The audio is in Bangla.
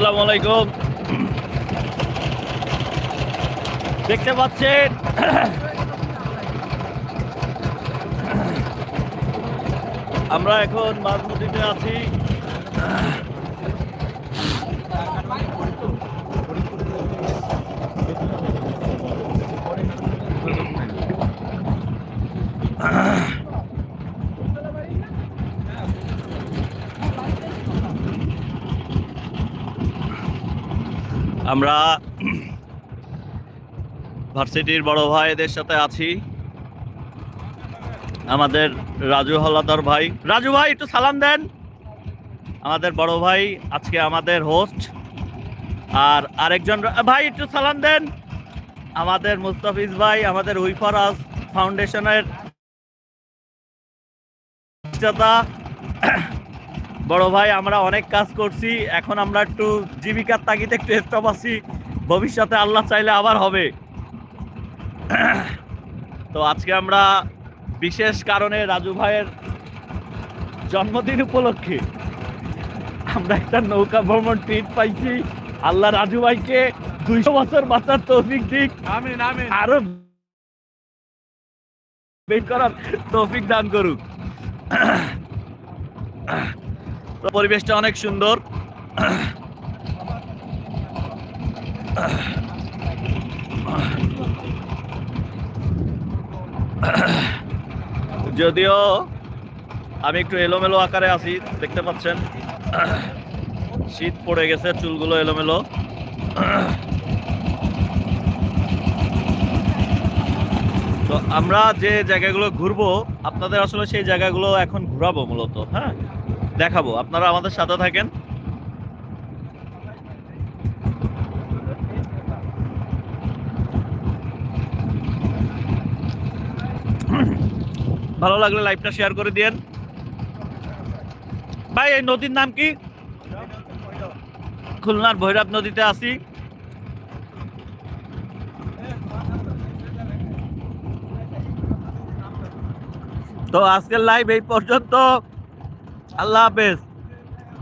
আলাইকুম দেখতে পাচ্ছেন? আমরা এখন মাঝ নদীতে আছি। আমরা ভার্সিটির বড় ভাইদের সাথে আছি। আমাদের রাজু হলাদার ভাই। রাজু ভাই, একটু সালাম দেন। আমাদের বড় ভাই আজকে আমাদের হোস্ট আর আরেকজন ভাই, একটু সালাম দেন। আমাদের মুস্তাফিজ ভাই, আমাদের উইফারাজ ফাউন্ডেশনের। বড় ভাই আমরা অনেক কাজ করছি। এখন আমরা একটু জীবিকার তাগিদে একটু স্টপ আছি। ভবিষ্যতে আল্লাহ চাইলে আবার হবে। তো আজকে আমরা বিশেষ কারণে রাজু ভাইয়ের জন্মদিন উপলক্ষে আমরা একটা নৌকা ভ্রমণ ট্রিট পাইছি। আল্লাহ রাজু ভাইকে দুইশো বছর বাঁচার তৌফিক দিক। আরও বের করার তৌফিক দান করুক। পরিবেশটা অনেক সুন্দর। যদিও আমি একটু এলোমেলো আকারে আছি, দেখতে পাচ্ছেন। শীত পড়ে গেছে, চুলগুলো এলোমেলো। তো আমরা যে জায়গাগুলো ঘুরবো, আপনাদের আসলে সেই জায়গাগুলো এখন ঘুরাবো মূলত হ্যাঁ? দেখাবো। আপনারা আমাদের সাথে থাকেন। ভালো লাগলে লাইভটা শেয়ার করে দিয়েন। ভাই, এই নদীর নাম কি? খুলনার ভৈরব নদীতে আসি তো আজকের লাইভ এই পর্যন্ত। আল্লাহ হাফেজ।